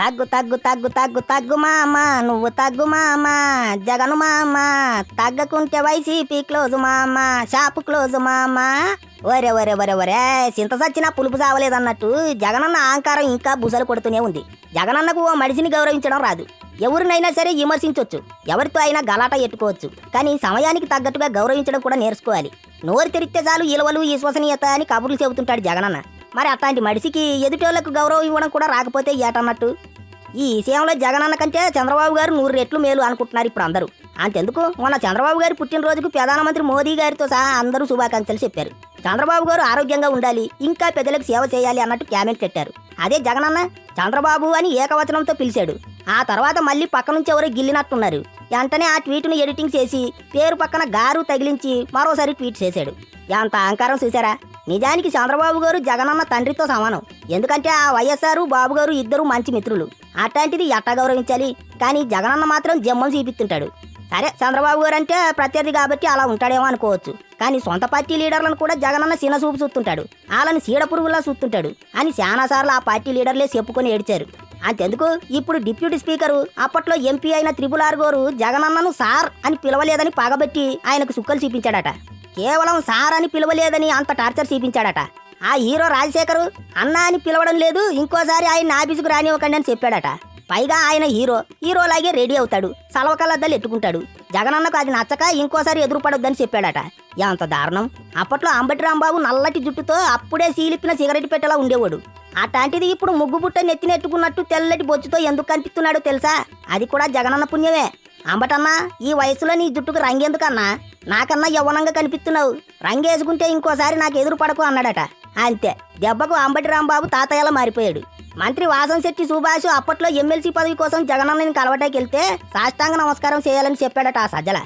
తగ్గు తగ్గు తగ్గు తగ్గు తగ్గు మామ నువ్వు తగ్గు మామ జగను మామ తగ్గకుంటే వైసీపీ క్లోజ్ మామ షాపు క్లోజ్ మామ. ఒరే ఒరే ఒరే ఒరే చింత సచ్చినా పులుపు సావలేదన్నట్టు జగనన్న ఆంకారం ఇంకా బుసలు కొడుతూనే ఉంది. జగనన్నకు ఓ మనిషిని గౌరవించడం రాదు. ఎవరినైనా సరే విమర్శించవచ్చు ఎవరితో అయినా గలాట ఎట్టుకోవచ్చు కానీ సమయానికి తగ్గట్టుగా గౌరవించడం కూడా నేర్చుకోవాలి. నోరు తెరిస్తే చాలు ఇలవలు విశ్వసనీయత అని కబుర్లు చెబుతుంటాడు జగనన్న. మరి అట్లాంటి మనిషికి ఎదుటోళ్ళకు గౌరవం ఇవ్వడం కూడా రాకపోతే ఏటన్నట్టు? ఈ విషయంలో జగనన్న కంటే చంద్రబాబు గారు నూరు రెట్లు మేలు అనుకుంటున్నారు ఇప్పుడు అందరూ. అంతెందుకు? మొన్న చంద్రబాబు గారి పుట్టినరోజుకు ప్రధానమంత్రి మోదీ గారితో సహా అందరూ శుభాకాంక్షలు చెప్పారు. చంద్రబాబు గారు ఆరోగ్యంగా ఉండాలి ఇంకా పెద్దలకు సేవ చేయాలి అన్నట్టు క్యామెంట్ పెట్టారు. అదే జగనన్న చంద్రబాబు అని ఏకవచనంతో పిలిచాడు. ఆ తర్వాత మళ్ళీ పక్క నుంచి ఎవరో గిల్లినట్టున్నారు. వెంటనే ఆ ట్వీట్ను ఎడిటింగ్ చేసి పేరు పక్కన గారు తగిలించి మరోసారి ట్వీట్ చేశాడు. ఎంత అహంకారం చూశారా? నిజానికి చంద్రబాబు గారు జగనన్న తండ్రితో సమానం. ఎందుకంటే ఆ వైఎస్ఆర్ బాబు గారు ఇద్దరు మంచి మిత్రులు. అట్లాంటిది ఎట్టా గౌరవించాలి? కానీ జగనన్న మాత్రం జమ్మం చూపిస్తుంటాడు. సరే చంద్రబాబు గారు అంటే ప్రత్యర్థి కాబట్టి అలా ఉంటాడేమో అనుకోవచ్చు. కానీ సొంత పార్టీ లీడర్లను కూడా జగనన్న చిన్న చూపు చూస్తుంటాడు. వాళ్ళని సీడ పురుగులా చూస్తుంటాడు. అని చాలాసార్లు ఆ పార్టీ లీడర్లే చెప్పుకొని ఏడ్చారు. అంతెందుకు? ఇప్పుడు డిప్యూటీ స్పీకరు అప్పట్లో ఎంపీ అయిన త్రిపుల్ ఆర్ గోరు జగనన్నను సార్ అని పిలవలేదని పగబెట్టి ఆయనకు సుక్కలు చూపించాడట. కేవలం సార్ అని పిలవలేదని అంత టార్చర్ చూపించాడట. ఆ హీరో రాజశేఖరు అన్న అని పిలవడం లేదు ఇంకోసారి ఆయన ఆఫీసుకు రానివ్వకండి అని చెప్పాడట. పైగా ఆయన హీరో హీరోలాగే రెడీ అవుతాడు సలవకల్లద్దలు ఎట్టుకుంటాడు జగనన్నకు అది నచ్చక ఇంకోసారి ఎదురుపడొద్దని చెప్పాడట. ఎంత దారుణం? అప్పట్లో అంబటి రాంబాబు నల్లటి జుట్టుతో అప్పుడే సీలిప్పిన సిగరెట్ పెట్టేలా ఉండేవాడు. అట్లాంటిది ఇప్పుడు ముగ్గు బుట్ట నెత్తినెట్టుకున్నట్టు తెల్లటి బొచ్చుతో ఎందుకు కనిపిస్తున్నాడో తెలుసా? అది కూడా జగనన్న పుణ్యమే. అంబటన్నా ఈ వయసులో నీ జుట్టుకు రంగెందుకన్నా నాకన్నా యవ్వనంగా కనిపిస్తున్నావు. రంగేసుకుంటే ఇంకోసారి నాకు ఎదురు పడకు అన్నాడట. అంతే దెబ్బకు అంబటి రాంబాబు తాతయ్యలా మారిపోయాడు. మంత్రి వాసం శెట్టి సుభాష్ అప్పట్లో ఎమ్మెల్సీ పదవి కోసం జగనన్నని కలవటానికి వెళ్తే సాష్టాంగ నమస్కారం చేయాలని చెప్పాడట ఆ సజ్జల.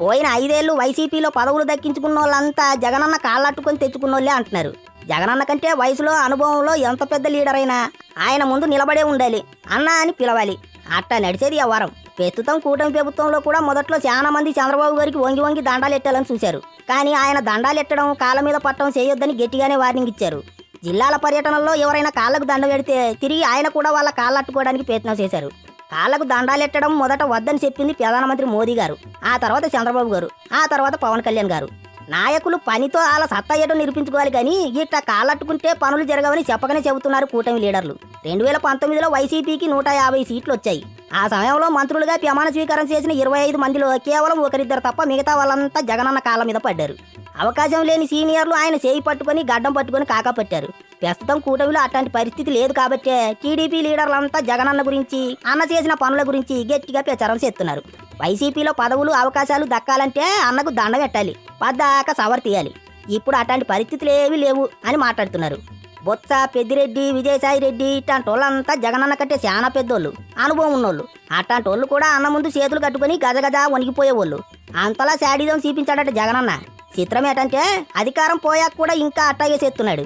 పోయిన ఐదేళ్ళు వైసీపీలో పదవులు దక్కించుకున్న వాళ్ళంతా జగనన్న కాళ్ళట్టుకొని తెచ్చుకున్నోళ్ళే అంటున్నారు. జగనన్న కంటే వయసులో అనుభవంలో ఎంత పెద్ద లీడర్ అయినా ఆయన ముందు నిలబడే ఉండాలి అన్న అని పిలవాలి. అట్టా నడిచేది వ్యవహారం ప్రస్తుతం కూటమి ప్రభుత్వంలో కూడా మొదట్లో చాలా మంది చంద్రబాబు గారికి వంగి వంగి దండాలు ఎట్టాలని చూశారు. కానీ ఆయన దండాలు ఎట్టడం కాళ్ళ మీద పట్టడం చేయొద్దని గట్టిగానే వార్నింగ్ ఇచ్చారు. జిల్లాల పర్యటనలో ఎవరైనా కాళ్ళకు దండ పెడితే తిరిగి ఆయన కూడా వాళ్ళ కాళ్ళు అట్టుకోవడానికి ప్రయత్నం చేశారు. కాళ్ళకు దండాలెట్టడం మొదట వద్దని చెప్పింది ప్రధానమంత్రి మోదీ గారు ఆ తర్వాత చంద్రబాబు గారు ఆ తర్వాత పవన్ కళ్యాణ్ గారు. నాయకులు పనితో వాళ్ళ సత్తయ్యటం నిరూపించుకోవాలి కానీ ఇట్లా కాళ్ళట్టుకుంటే పనులు జరగవని చెప్పకనే చెబుతున్నారు కూటమి లీడర్లు. రెండు వేల పంతొమ్మిదిలో వైసీపీకి నూట యాభై సీట్లు వచ్చాయి. ఆ సమయంలో మంత్రులుగా ప్రమాణ స్వీకారం చేసిన ఇరవై ఐదు మందిలో కేవలం ఒకరిద్దరు తప్ప మిగతా వాళ్ళంతా జగనన్న కాళ్ళ మీద పడ్డారు. అవకాశం లేని సీనియర్లు ఆయన చేయి పట్టుకొని గడ్డం పట్టుకొని కాకాపట్టారు ప్రస్తుతం కూటమిలో అట్లాంటి పరిస్థితి లేదు కాబట్టే టీడీపీ లీడర్లంతా జగనన్న గురించి అన్న చేసిన పనుల గురించి గట్టిగా ప్రచారం చేస్తున్నారు. వైసీపీలో పదవులు అవకాశాలు దక్కాలంటే అన్నకు దండ పెట్టాలి పద్దాక సవర్ తీయాలి. ఇప్పుడు అట్లాంటి పరిస్థితులు ఏమీ లేవు అని మాట్లాడుతున్నారు. బొత్స పెద్దిరెడ్డి విజయసాయి రెడ్డి ఇట్లాంటి వాళ్ళంతా జగనన్న కంటే చాలా పెద్దోళ్ళు అనుభవం ఉన్నోళ్ళు. అట్లాంటి వాళ్ళు కూడా అన్న ముందు చేతులు కట్టుకొని గజగజ వణిగిపోయేవాళ్ళు అంతలా శాడిజం చూపించాడట జగనన్న. చిత్రం ఏంటంటే అధికారం పోయాక కూడా ఇంకా అట్టాగే చేస్తున్నాడు